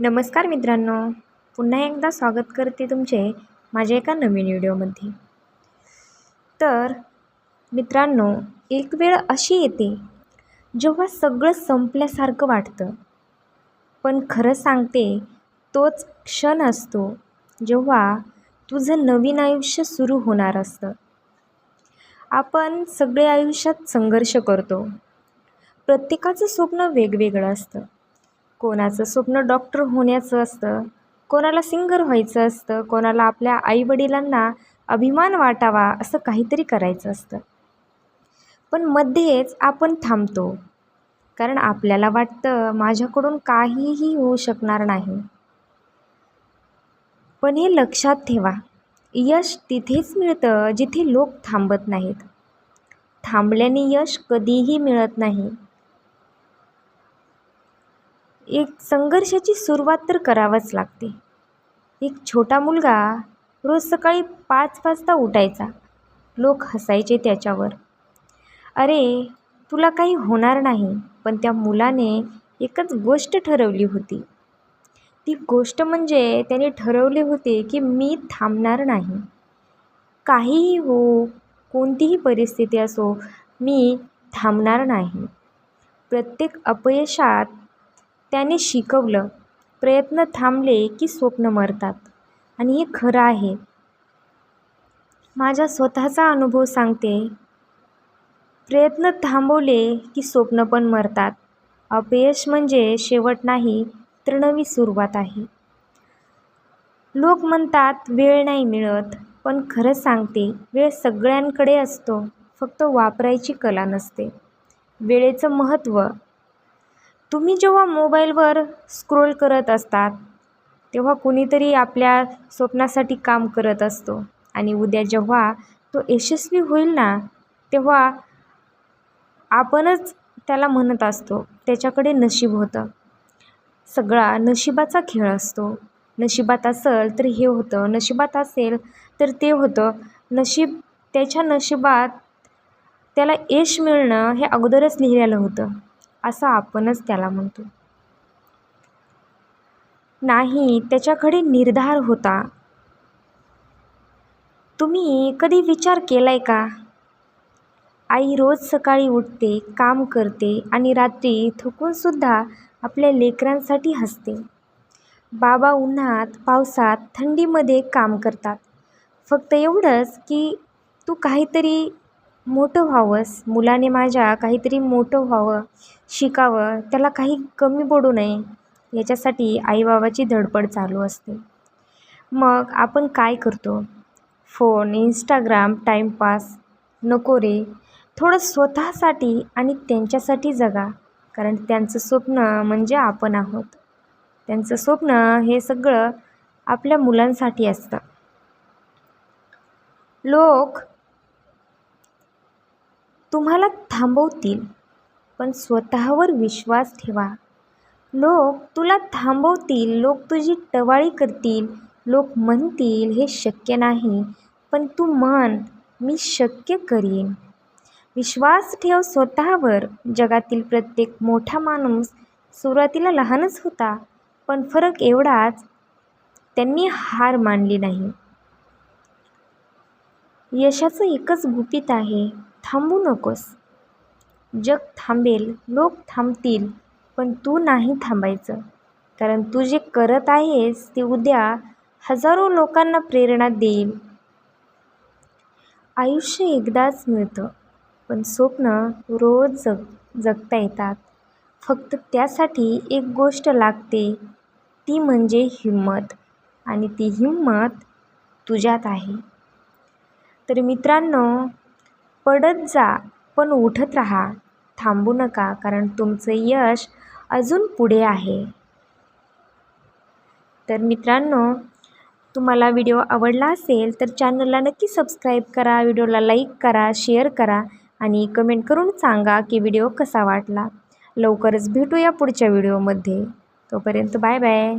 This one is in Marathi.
नमस्कार मित्रांनो. पुन्हा एकदा स्वागत करते तुमचे माझ्या एका नवीन व्हिडिओमध्ये. तर मित्रांनो एक वेळ अशी येते जेव्हा सगळं संपल्यासारखं वाटतं. पण खरं सांगते तोच क्षण असतो जेव्हा तुझं नवीन आयुष्य सुरू होणार असतं. आपण सगळे आयुष्यात संघर्ष करतो. प्रत्येकाचं स्वप्न वेगवेगळं असतं. कोणाचं स्वप्न डॉक्टर होण्याचं असतं कोणाला सिंगर व्हायचं असतं कोणाला आपल्या आईवडिलांना अभिमान वाटावा असं काहीतरी करायचं असतं. पण मध्येच आपण थांबतो कारण आपल्याला वाटतं माझ्याकडून काहीही होऊ शकणार नाही. पण हे लक्षात ठेवा यश तिथेच मिळतं जिथे लोक थांबत नाहीत. थांबल्याने यश कधीही मिळत नाही. एक संघर्षाची सुरुवात तर करावंच लागते. एक छोटा मुलगा रोज सकाळी पाच वाजता उठायचा. लोक हसायचे त्याच्यावर. अरे तुला काही होणार नाही पण त्या मुलाने एकच गोष्ट ठरवली होती. ती गोष्ट म्हणजे त्याने ठरवले होते की मी थांबणार नाही. काहीही हो कोणतीही परिस्थिती असो मी थांबणार नाही. प्रत्येक अपयशात त्याने शिकवलं प्रयत्न थांबले की स्वप्न मरतात. आणि हे खरं आहे. माझ्या स्वतःचा अनुभव सांगते. प्रयत्न थांबवले की स्वप्न पण मरतात. अपयश म्हणजे शेवट नाही तर नवी सुरुवात आहे. लोक म्हणतात वेळ नाही मिळत. पण खरं सांगते वेळ सगळ्यांकडे असतो. फक्त वापरायची कला नसते. वेळेचं महत्त्व तुम्ही जेव्हा मोबाईलवर स्क्रोल करत असतात तेव्हा कुणीतरी आपल्या स्वप्नासाठी काम करत असतो. आणि उद्या जेव्हा तो यशस्वी होईल ना तेव्हा आपणच त्याला म्हणत असतो त्याच्याकडे नशीब होतं. सगळा नशिबाचा खेळ असतो. नशिबात असेल तर हे होतं नशिबात असेल तर ते होतं. नशीब त्याच्या नशिबात त्याला यश मिळणं हे अगोदरच लिहिलेलं होतं. असं आपणच त्याला म्हणतो. नाही त्याच्याकडे निर्धार होता. तुम्ही कधी विचार केला आहे का? आई रोज सकाळी उठते काम करते आणि रात्री थकूनसुद्धा आपल्या लेकरांसाठी हसते. बाबा उन्हात पावसात थंडीमध्ये काम करतात. फक्त एवढंच की तू काहीतरी मोठं व्हावंस. मुलाने माझ्या काहीतरी मोठं व्हावं शिकावं त्याला काही कमी पडू नये याच्यासाठी आईबाबाची धडपड चालू असते. मग आपण काय करतो? फोन इंस्टाग्राम टाईमपास नको रे. थोडं स्वतःसाठी आणि त्यांच्यासाठी जगा कारण त्यांचं स्वप्न म्हणजे आपण आहोत. त्यांचं स्वप्न हे सगळं आपल्या मुलांसाठी असतं. लोक तुम्हाला थांबवतील. पण स्वतःवर विश्वास ठेवा. लोक तुला थांबवतील लोक तुझी टवाळी करतील लोक म्हणतील हे शक्य नाही पण तू म्हण मी शक्य करीन. विश्वास ठेव स्वतःवर. जगातील प्रत्येक मोठा माणूस सुरुवातीला लहानच होता पण फरक एवढाच त्यांनी हार मानली नाही. यशाचं एकच गुपित आहे. थांबू नकोस. जग थांबेल लोक थांबतील पण तू नाही थांबायचं. कारण तू जे करत आहेस ते उद्या हजारो लोकांना प्रेरणा देईल. आयुष्य एकदाच मिळतं पण स्वप्न रोज जग जगता येतात. फक्त त्यासाठी एक गोष्ट लागते ती म्हणजे हिंमत. आणि ती हिंमत तुझ्यात आहे. तर मित्रांनो पडत जा पण उठत राहा. थांबू नका कारण तुमचं यश अजून पुढे आहे. तर मित्रांनो तुम्हाला व्हिडिओ आवडला असेल तर चॅनलला नक्की सबस्क्राईब करा व्हिडिओला लाईक करा शेअर करा आणि कमेंट करून सांगा की व्हिडिओ कसा वाटला. लवकरच भेटूया पुढच्या व्हिडिओमध्ये. तोपर्यंत बाय बाय.